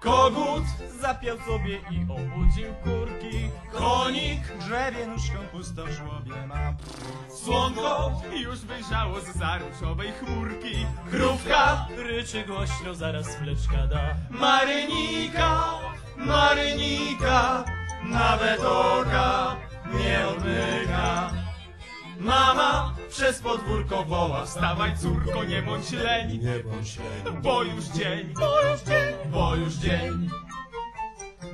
Kogut zapiał sobie i obudził kurki. Konik drzewie nóżką pustą żłobie ma. Słonko już wyjrzało z zaruszowej chmurki. Krówka ryczy głośno, zaraz fleczka da. Marynika, Marynika, nawet oka nie odmyka. Mama przez podwórko woła Wstawaj córko, nie bądź leń. Nie bądź. Bo już dzień, bo już dzień, bo już dzień.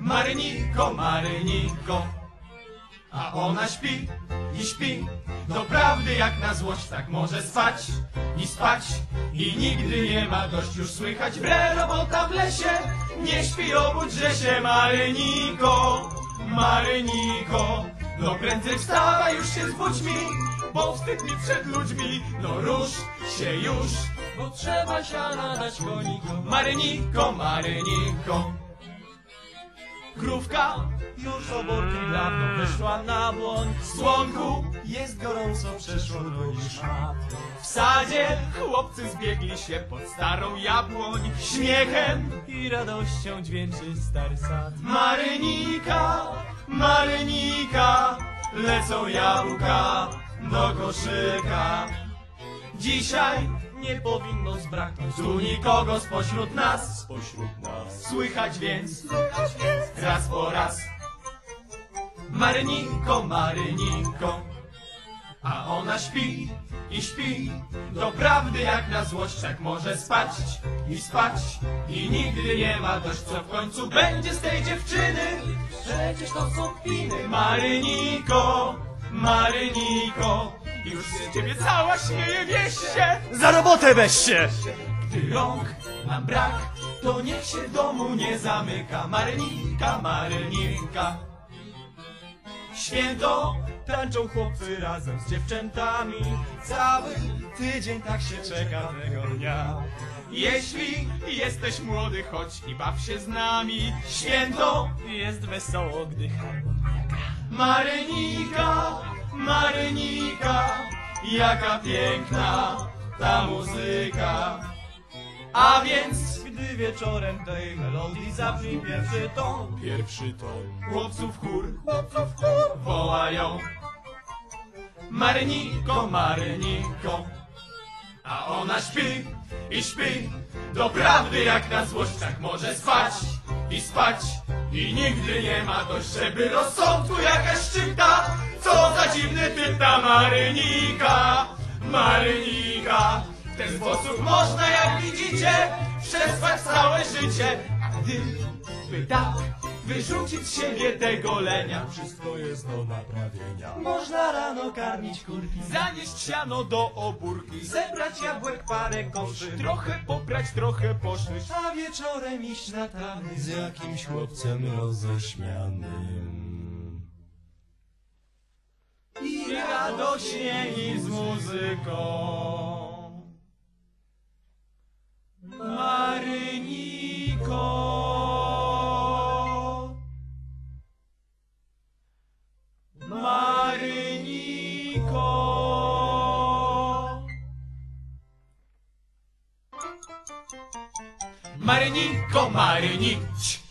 Maryniko, Maryniko A ona śpi i śpi. Doprawdy jak na złość tak może spać i spać. I nigdy nie ma dość już słychać Bre robota w lesie. Nie śpi obudźże się Maryniko Maryniko. No prędzej wstawaj już się zbudź mi Bo wstyd mi przed ludźmi. No rusz się już Bo trzeba siana dać konikom. Maryniko, Maryniko Krówka już oborki dawno wyszła na błoń słonku jest gorąco, przeszło drogi szmat W sadzie chłopcy zbiegli się pod starą jabłoń. Śmiechem i radością dźwięczy stary sad. Marynika, Marynika Lecą jabłka do koszyka. Dzisiaj nie powinno zbraknąć tu nikogo spośród nas. Spośród nas. Słychać więc, raz po raz. Maryniko, Maryniko A ona śpi i śpi. Doprawdy jak na złość tak może spać i spać. I nigdy nie ma dość co w końcu będzie z tej dziewczyny. Przecież to są kpiny Maryniko, Maryniko Już z ciebie cała śmieje wieś się Za robotę weź się! gdy rąk mam brak, to niech się w domu nie zamyka. Marynika, Marynika. Święto tańczą chłopcy razem z dziewczętami. Cały tydzień tak się czeka tego dnia. Jeśli jesteś młody, chodź i baw się z nami. Święto jest wesoło, gdy harmonia. Marynika, Marynika, jaka piękna ta muzyka. A więc, gdy wieczorem tej melodii zabrzmi pierwszy ton, Pierwszy ton. chłopców chór, chłopców chór wołają. Maryniko, Maryniko, a ona śpi i śpi, doprawdy jak na złość tak może spać i spać. I nigdy nie ma dość, żeby rozsądku jakaś szczyta, co za dziwny typ ta Marynika, Marynika. W ten sposób można, jak widzicie, przespać całe życie, a gdy by tak wyrzucić z siebie tego lenia, Wszystko jest do naprawienia. można rano karmić kurki, zanieść siano do obórki, zebrać jabłek parę koszy, trochę poprać, trochę poszyć, a wieczorem iść na tamy Z jakimś chłopcem roześmianym. i radośnie i z muzyką. Maryniko, Marynik,